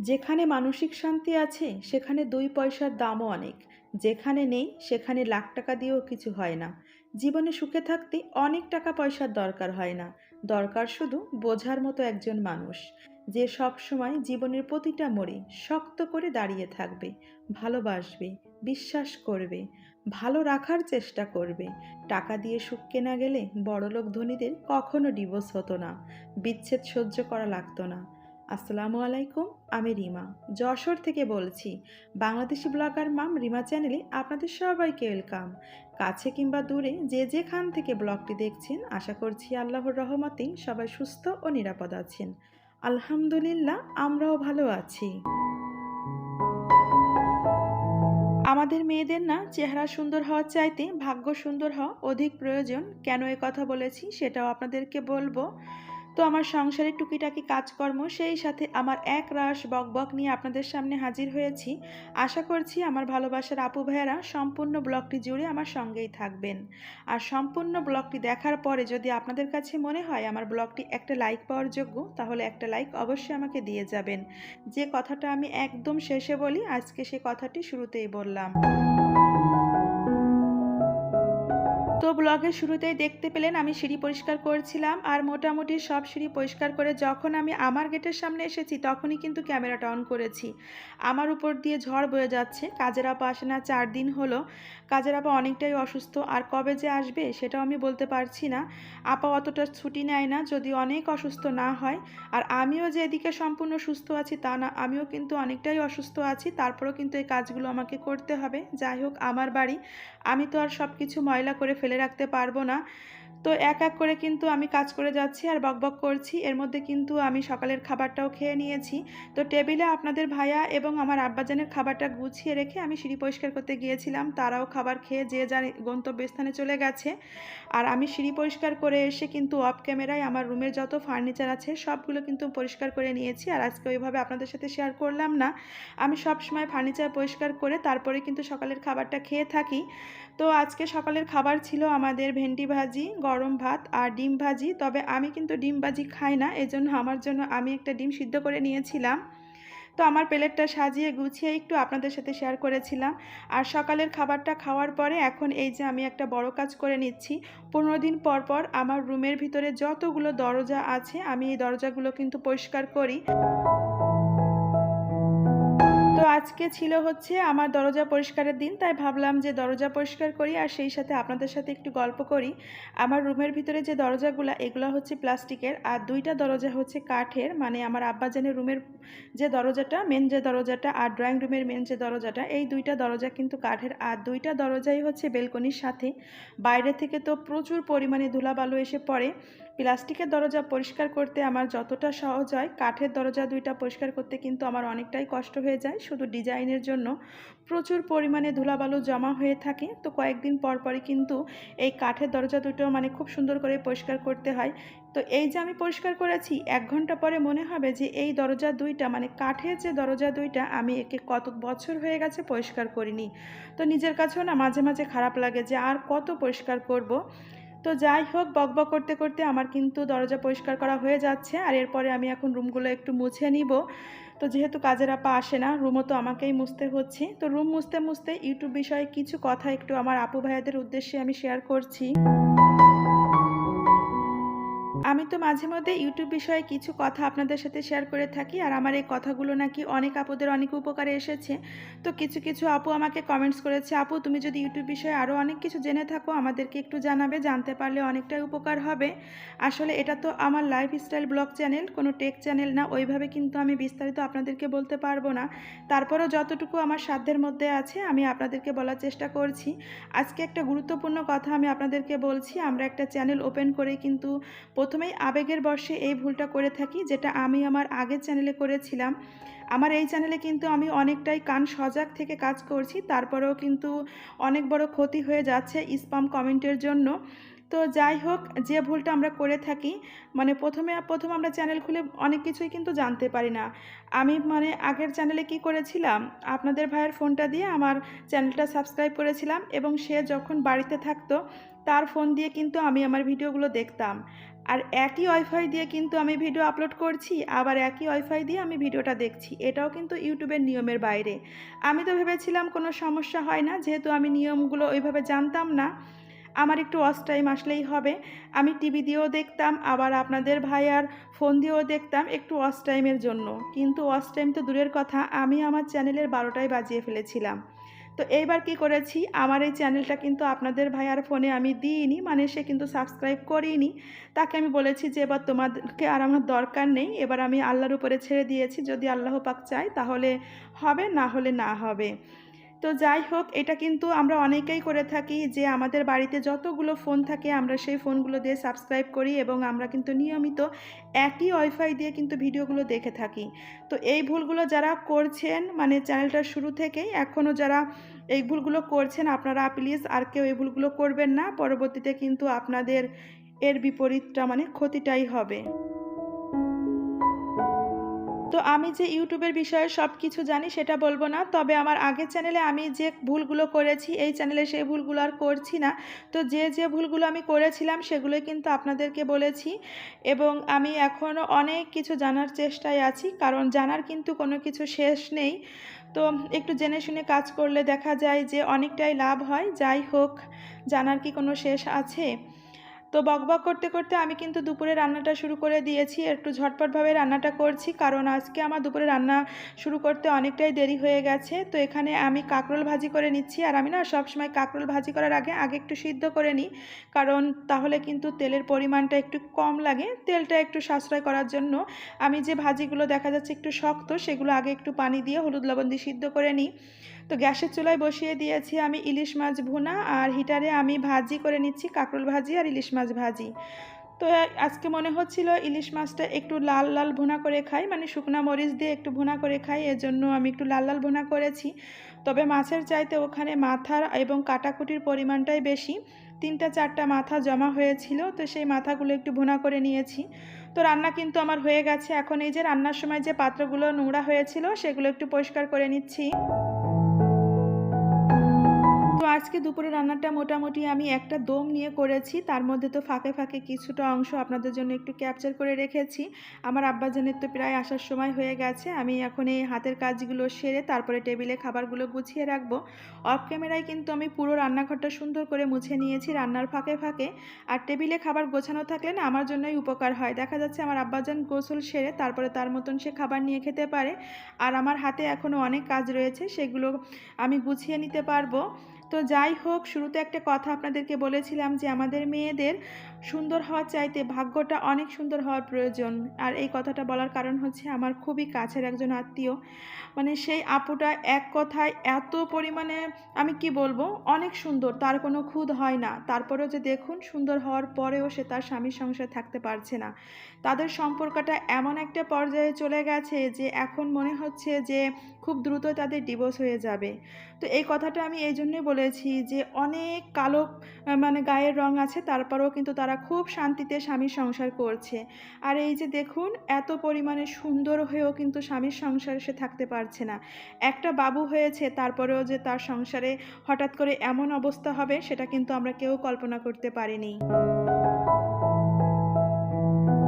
যেখানে মানসিক শান্তি আছে, সেখানে দুই পয়সার দামও অনেক। যেখানে নেই, সেখানে লাখ টাকা দিয়েও কিছু হয় না। জীবনে সুখে থাকতে অনেক টাকা পয়সার দরকার হয় না। দরকার শুধু বোঝার মতো একজন মানুষ। যে সব সময় জীবনের প্রতিটা মোড়ে শক্ত করে দাঁড়িয়ে থাকবে, ভালোবাসবে, বিশ্বাস করবে, ভালো রাখার চেষ্টা করবে। টাকা দিয়ে সুখ কেনা গেলে বড়লোক ধনীদের কখনো ডিভোর্স হতো না। বিচ্ছেদ সহ্য করা লাগতো না। আসসালামু আলাইকুম, আমি রিমা। যশোর থেকে বলছি, বাংলাদেশি ব্লগার মাম রিমা চ্যানেলে আপনাদের সবাইকে ওয়েলকাম। কাছে কিংবা দূরে যে যেখান থেকে ব্লগটি দেখছেন, আশা করছি আল্লাহর রহমতেই সবাই সুস্থ ও নিরাপদ আছেন। আলহামদুলিল্লাহ, আমরাও ভালো আছি। আমাদের মেয়েদের না চেহারা সুন্দর হওয়ার চাইতে ভাগ্য সুন্দর হওয়া অধিক প্রয়োজন। কেন এ কথা বলেছি সেটাও আপনাদেরকে বলব। তো আমার সংসারের টুকিটাকি কাজকর্ম, সেই সাথে আমার এক রাস বকবক নিয়ে আপনাদের সামনে হাজির হয়েছি। আশা করছি আমার ভালোবাসার আপু ভাইয়েরা সম্পূর্ণ ব্লগটি জুড়ে আমার সঙ্গেই থাকবেন। আর সম্পূর্ণ ব্লগটি দেখার পরে যদি আপনাদের কাছে মনে হয় আমার ব্লগটি একটা লাইক পাওয়ার যোগ্য, তাহলে একটা লাইক অবশ্যই আমাকে দিয়ে যাবেন। যে কথাটা আমি একদম শেষে বলি, আজকে সে কথাটি শুরুতেই বললাম। ব্লগের শুরুতেই দেখতে পেলেন আমি সিঁড়ি পরিষ্কার করছিলাম আর মোটামুটি সব সিঁড়ি পরিষ্কার করে যখন আমি আমার গেটের সামনে এসেছি তখনই কিন্তু ক্যামেরাটা অন করেছি। আমার উপর দিয়ে ঝড় বয়ে যাচ্ছে, কাজের আপা আসে না, চার দিন হলো। কাজের আপা অনেকটাই অসুস্থ, আর কবে যে আসবে সেটাও আমি বলতে পারছি না। আপা অতটা ছুটি নেয় না, যদি অনেক অসুস্থ না হয়। আর আমিও যে এদিকে সম্পূর্ণ সুস্থ আছি তা না, আমিও কিন্তু অনেকটাই অসুস্থ আছি, তারপরেও কিন্তু এই কাজগুলো আমাকে করতে হবে। যাই হোক, আমার বাড়ি। আমি তো আর সব কিছু ময়লা করে ফেলে রাখতে পারব না। তো এক এক করে কিন্তু আমি কাজ করে যাচ্ছি আর বকবক করছি। এর মধ্যে কিন্তু আমি সকালের খাবারটাও খেয়ে নিয়েছি। তো টেবিলে আপনাদের ভাইয়া এবং আমার আব্বাজানের খাবারটা গুছিয়ে রেখে আমি সিঁড়ি পরিষ্কার করতে গিয়েছিলাম। তারাও খাবার খেয়ে যে যার গন্তব্যস্থানে চলে গেছে। আর আমি সিঁড়ি পরিষ্কার করে এসে কিন্তু অফ ক্যামেরায় আমার রুমের যত ফার্নিচার আছে সবগুলো কিন্তু পরিষ্কার করে নিয়েছি। আর আজকে ওইভাবে আপনাদের সাথে শেয়ার করলাম না। আমি সব সময় ফার্নিচার পরিষ্কার করে তারপরে কিন্তু সকালের খাবারটা খেয়ে থাকি। তো আজকে সকালের খাবার ছিল আমাদের ভেন্ডি ভাজি গরম ভাত আর ডিম ভাজি, তবে আমি কিন্তু ডিম ভাজি খাই না, এজন্য আমার জন্য আমি একটা ডিম সিদ্ধ করে নিয়েছিলাম। তো আমার প্লেটটা সাজিয়ে গুছিয়ে একটু আপনাদের সাথে শেয়ার করেছিলাম। আর সকালের খাবারটা খাওয়ার পরে এখন এই যে আমি একটা বড় কাজ করে নিচ্ছি, পনেরো দিন পর পর আমার রুমের ভিতরে যতগুলো দরজা আছে, আমি এই দরজাগুলো কিন্তু পরিষ্কার করি। তো আজকে ছিল হচ্ছে আমার দরজা পরিষ্কারের দিন, তাই ভাবলাম যে দরজা পরিষ্কার করি আর সেই সাথে আপনাদের সাথে একটু গল্প করি। আমার রুমের ভিতরে যে দরজাগুলো, এগুলো হচ্ছে প্লাস্টিকের আর দুইটা দরজা হচ্ছে কাঠের মানে আমার আব্বাজানের রুমের যে দরজাটা মেন যে দরজাটা আর ড্রয়িং রুমের মেন যে দরজাটা, এই দুইটা দরজা কিন্তু কাঠের আর দুইটা দরজাই হচ্ছে বেলকনির সাথে। বাইরে থেকে তো প্রচুর পরিমাণে ধুলাবালু এসে পড়ে। প্লাস্টিকের দরজা পরিষ্কার করতে আমার যতটা সহজ হয়, কাঠের দরজা দুইটা পরিষ্কার করতে কিন্তু আমার অনেকটাই কষ্ট হয়ে যায়। শুধু ডিজাইনের জন্য প্রচুর পরিমাণে ধুলাবালু জমা হয়ে থাকে। তো কয়েকদিন পর পরই কিন্তু এই কাঠের দরজা দুটো মানে খুব সুন্দর করে পরিষ্কার করতে হয়। তো এই যে আমি পরিষ্কার করেছি, এক ঘণ্টা পরে মনে হবে যে এই দরজা দুইটা মানে কাঠের যে দরজা দুইটা আমি একে কত বছর হয়ে গেছে পরিষ্কার করিনি। তো নিজের কাছেও না মাঝে মাঝে খারাপ লাগে যে আর কত পরিষ্কার করব। তো যাই হোক, বকবক করতে করতে আমার কিন্তু দরজা পরিষ্কার করা হয়ে যাচ্ছে আর এরপরে আমি এখন রুমগুলো একটু মুছে নিব। তো যেহেতু কাজের আপা আসে না, রুমও তো আমাকেই মুছতে হচ্ছে। তো রুম মুছতে মুছতে ইউটিউব বিষয়ে কিছু কথা একটু আমার আপু ভাইয়াদের উদ্দেশ্যে আমি শেয়ার করছি। আমি তো মাঝে মধ্যে ইউটিউব বিষয়ে কিছু কথা আপনাদের সাথে শেয়ার করে থাকি, আর আমার এই কথাগুলো নাকি অনেক আপুদের অনেক উপকারে এসেছে। তো কিছু কিছু আপু আমাকে কমেন্টস করেছে, আপু, তুমি যদি ইউটিউব বিষয়ে আরও অনেক কিছু জেনে থাকো, আমাদেরকে একটু জানাবে, জানতে পারলে অনেকটাই উপকার হবে। আসলে এটা তো আমার লাইফস্টাইল ব্লগ চ্যানেল কোনো টেক চ্যানেল না, ওইভাবে কিন্তু আমি বিস্তারিত আপনাদেরকে বলতে পারব না। তারপরেও যতটুকু আমার সাধ্যের মধ্যে আছে, আমি আপনাদেরকে বলার চেষ্টা করছি। আজকে একটা গুরুত্বপূর্ণ কথা আমি আপনাদেরকে বলছি, আমরা একটা চ্যানেল ওপেন করে কিন্তু প্রথমেই আবেগের বর্ষে এই ভুলটা করে থাকি, যেটা আমি আমার আগের চ্যানেলে করেছিলাম। আমার এই চ্যানেলে কিন্তু আমি অনেকটাই কান সজাগ থেকে কাজ করছি, তারপরেও কিন্তু অনেক বড় ক্ষতি হয়ে যাচ্ছে স্পাম কমেন্টের জন্য। তো যাই হোক, যে ভুলটা আমরা করে থাকি মানে প্রথমে, প্রথম আমরা চ্যানেল খুলে অনেক কিছুই কিন্তু জানতে পারি না। আমি মানে আগের চ্যানেলে কি করেছিলাম, আপনাদের ভাইয়ের ফোনটা দিয়ে আমার চ্যানেলটা সাবস্ক্রাইব করেছিলাম এবং সে যখন বাড়িতে থাকতো, তার ফোন দিয়ে কিন্তু আমি আমার ভিডিওগুলো দেখতাম। আর একই ওয়াইফাই দিয়ে কিন্তু আমি ভিডিও আপলোড করছি, আবার একই ওয়াইফাই দিয়ে আমি ভিডিওটা দেখছি। এটাও কিন্তু ইউটিউবের নিয়মের বাইরে। আমি তো ভেবেছিলাম কোনো সমস্যা হয় না, যেহেতু আমি নিয়মগুলো ওইভাবে জানতাম না। আমার একটু ওয়াচ টাইম আসলেই হবে। আমি টিভি দিয়েও দেখতাম, আবার আপনাদের ভাই আর ফোন দিয়েও দেখতাম একটু ওয়াচ টাইমের জন্য। কিন্তু ওয়াচ টাইম তো দূরের কথা, আমি আমার চ্যানেলের বারোটায় বাজিয়ে ফেলেছিলাম। তো এইবার কি করেছি? আমার এই চ্যানেলটা কিন্তু আপনাদের ভাইয়ার ফোনে আমি দিইনি মানে সে কিন্তু সাবস্ক্রাইব করিনি তাকে আমি বলেছি যে, এবার তোমাদেরকে আর আমার দরকার নেই, এবার আমি আল্লাহর উপরে ছেড়ে দিয়েছি। যদি আল্লাহ পাক চায় তাহলে হবে, না হলে না হবে। তো যাই হোক, এটা কিন্তু আমরা অনেকেই করে থাকি যে আমাদের বাড়িতে যতগুলো ফোন থাকে আমরা সেই ফোনগুলো দিয়ে সাবস্ক্রাইব করি এবং আমরা কিন্তু নিয়মিত একই ওয়াইফাই দিয়ে কিন্তু ভিডিওগুলো দেখে থাকি। তো এই ভুলগুলো যারা করছেন মানে চ্যানেলটার শুরু থেকেই এখনও যারা এই ভুলগুলো করছেন, আপনারা প্লিজ আর কেউ এই ভুলগুলো করবেন না, পরবর্তীতে কিন্তু আপনাদের এর বিপরীতটা মানে ক্ষতিটাই হবে। তো আমি যে ইউটিউবের বিষয়ে সব কিছু জানি সেটা বলব না। তবে আমার আগের চ্যানেলে আমি যে ভুলগুলো করেছি, এই চ্যানেলে সেই ভুলগুলো আর করছি না। তো যে যে ভুলগুলো আমি করেছিলাম সেগুলোই কিন্তু আপনাদেরকে বলেছি এবং আমি এখনও অনেক কিছু জানার চেষ্টায় আছি, কারণ জানার কিন্তু কোনো কিছু শেষ নেই। তো একটু জেনে শুনে কাজ করলে দেখা যায় যে অনেকটাই লাভ হয়। যাই হোক, জানার কি কোনো শেষ আছে? তো বকবক করতে করতে আমি কিন্তু দুপুরে রান্নাটা শুরু করে দিয়েছি। একটু ঝটপটভাবে রান্নাটা করছি, কারণ আজকে আমার দুপুরে রান্না শুরু করতে অনেকটাই দেরি হয়ে গেছে। তো এখানে আমি কাঁকরোল ভাজি করে নিচ্ছি, আর আমি না সবসময় কাঁকরোল ভাজি করার আগে আগে একটু সিদ্ধ করে নিই। কারণ তাহলে কিন্তু তেলের পরিমাণটা একটু কম লাগে, তেলটা একটু সাশ্রয় করার জন্য। আমি যে ভাজিগুলো দেখা যাচ্ছে একটু শক্ত, সেগুলো আগে একটু পানি দিয়ে হলুদ লবণ দিয়ে সিদ্ধ করে নিই। তো গ্যাসের চুলায় বসিয়ে দিয়েছি আমি ইলিশ মাছ ভুনা আর হিটারে আমি ভাজি করে নিচ্ছি কাঁকরোল ভাজি আর ইলিশ মাছ ভাজি। তো আজকে মনে হচ্ছিল ইলিশ মাছটা একটু লাল লাল ভুনা করে খাই মানে শুকনা মরিচ দিয়ে একটু ভুনা করে খাই, এজন্য আমি একটু লাল লাল ভুনা করেছি। তবে মাছের চাইতে ওখানে মাথার এবং কাটাকুটির পরিমাণটাই বেশি। তিনটা, চারটা মাথা জমা হয়েছিল, তো সেই মাথাগুলো একটু ভুনা করে নিয়েছি। তো রান্না কিন্তু আমার হয়ে গেছে। এখন এই যে রান্নার সময় যে পাত্রগুলো নোংরা হয়েছিল, সেগুলো একটু পরিষ্কার করে নিচ্ছি। তো আজকে দুপুরে রান্নাটা মোটামুটি আমি একটা দম নিয়ে করেছি। তার মধ্যে তো ফাঁকে ফাঁকে কিছুটা অংশ আপনাদের জন্য একটু ক্যাপচার করে রেখেছি। আমার আব্বাজানের তো প্রায় আসার সময় হয়ে গেছে। আমি এখন এই হাতের কাজগুলো সেরে তারপরে টেবিলে খাবারগুলো গুছিয়ে রাখব। অফ ক্যামেরায় কিন্তু আমি পুরো রান্নাঘরটা সুন্দর করে মুছে নিয়েছি রান্নার ফাঁকে ফাঁকে। আর টেবিলে খাবার গোছানো থাকলে না আমার জন্যই উপকার হয়। দেখা যাচ্ছে আমার আব্বাজান গোসল সেরে তারপরে তার মতন সে খাবার নিয়ে খেতে পারে। আর আমার হাতে এখনও অনেক কাজ রয়েছে, সেগুলো আমি গুছিয়ে নিতে পারব। তো যাই হোক, শুরুতে একটা কথা আপনাদেরকে বলেছিলাম যে আমাদের মেয়েদের সুন্দর হওয়ার চাইতে ভাগ্যটা অনেক সুন্দর হওয়ার প্রয়োজন। আর এই কথাটা বলার কারণ হচ্ছে আমার খুবই কাছের একজন আত্মীয়। মানে সেই আপুটা এক কথায় এত পরিমাণে, আমি কি বলব, অনেক সুন্দর, তার কোনো খুদ হয় না। তারপরেও যে দেখুন, সুন্দর হওয়ার পরেও সে তার স্বামীর সংসার থাকতে পারছে না। তাদের সম্পর্কটা এমন একটা পর্যায়ে চলে গেছে যে এখন মনে হচ্ছে যে খুব দ্রুত তাদের ডিভোর্স হয়ে যাবে। তো এই কথাটা আমি এই জন্যই বলেছি যে অনেক কালো মানে গায়ের রং আছে, তারপরেও কিন্তু তারা খুব শান্তিতে স্বামীর সংসার করছে। আর এই যে দেখুন, এত পরিমাণে সুন্দর হয়েও কিন্তু স্বামীর সংসারে সে থাকতে পারছে না। একটা বাবু হয়েছে, তারপরেও যে তার সংসারে হঠাৎ করে এমন অবস্থা হবে, সেটা কিন্তু আমরা কেউ কল্পনা করতে পারিনি।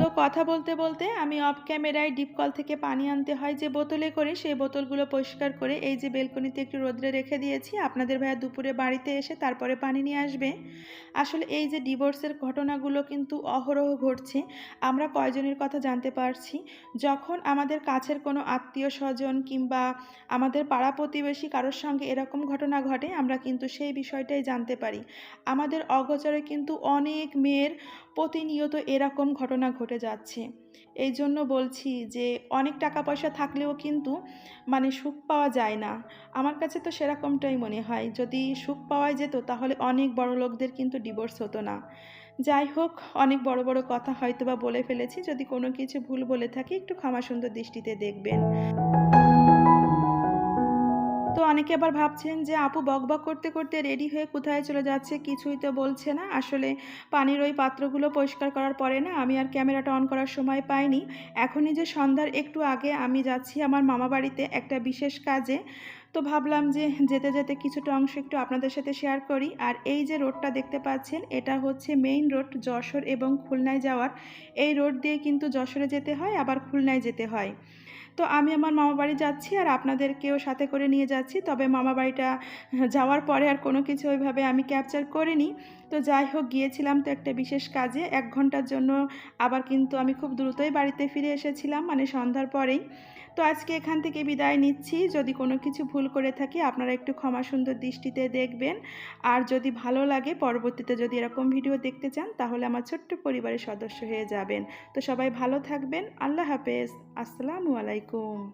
তো কথা বলতে বলতে আমি অফ ক্যামেরায় ডিপ কল থেকে পানি আনতে হয়, যে বোতলে করে সেই বোতলগুলো পরিষ্কার করে এই যে বেলকনিতে একটু রোদ্রে রেখে দিয়েছি। আপনাদের ভাইয়া দুপুরে বাড়িতে এসে তারপরে পানি নিয়ে আসবে। আসলে এই যে ডিভোর্সের ঘটনাগুলো কিন্তু অহরহ ঘটছে, আমরা কয়জনের কথা জানতে পারছি। যখন আমাদের কাছের কোনো আত্মীয় স্বজন কিংবা আমাদের পাড়া প্রতিবেশী কারোর সঙ্গে এরকম ঘটনা ঘটে, আমরা কিন্তু সেই বিষয়টাই জানতে পারি। আমাদের অগোচরে কিন্তু অনেক মেয়ের প্রতিনিয়ত এরকম ঘটনা ঘটে। যাচ্ছে। এই জন্য বলছি যে, অনেক টাকা পয়সা থাকলেও কিন্তু মানে সুখ পাওয়া যায় না। আমার কাছে তো সেরকমটাই মনে হয়। যদি সুখ পাওয়া যেত, তাহলে অনেক বড় লোকদের কিন্তু ডিভোর্স হতো না। যাই হোক, অনেক বড় বড় কথা হয়তো বা বলে ফেলেছি। যদি কোনো কিছু ভুল বলে থাকি, একটু ক্ষমা সুন্দর দৃষ্টিতে দেখবেন। তো অনেকে আবার ভাবছেন যে, আপু বকবক করতে করতে রেডি হয়ে কোথায় চলে যাচ্ছে? কিছুই তো বলছে না। আসলে পানির ওই পাত্রগুলো পরিষ্কার করার পরে না আমি আর ক্যামেরাটা অন করার সময় পাইনি। এখনই যে সন্ধ্যার একটু আগে আমি যাচ্ছি আমার মামা বাড়িতে একটা বিশেষ কাজে। তো ভাবলাম যে, যেতে যেতে কিছুটা অংশ একটু আপনাদের সাথে শেয়ার করি। আর এই যে রোডটা দেখতে পাচ্ছেন, এটা হচ্ছে মেইন রোড যশোর এবং খুলনায় যাওয়ার। এই রোড দিয়ে কিন্তু যশোরে যেতে হয়, আবার খুলনায় যেতে হয়। তো আমি আমার মামা বাড়ি যাচ্ছি আর আপনাদেরকেও সাথে করে নিয়ে যাচ্ছি। তবে মামা বাড়িটা যাওয়ার পরে আর কোনো কিছু ওইভাবে আমি ক্যাপচার করিনি। তো যাই হোক, গিয়েছিলাম তো একটা বিশেষ কাজে। এক ঘণ্টার জন্য আবার কিন্তু আমি খুব দ্রুতই বাড়িতে ফিরে এসেছিলাম মানে সন্ধ্যার পরেই। তো আজকে এখান থেকে বিদায় নিচ্ছি। যদি কোনো কিছু ভুল করে থাকি, আপনারা একটু ক্ষমা সুন্দর দৃষ্টিতে দেখবেন। আর যদি ভালো লাগে, পরবর্তীতে যদি এরকম ভিডিও দেখতে চান, তাহলে আমার ছোট্ট পরিবারের সদস্য হয়ে যাবেন। তো সবাই ভালো থাকবেন। আল্লাহ হাফেজ। আসসালামু আলাইকুম। 够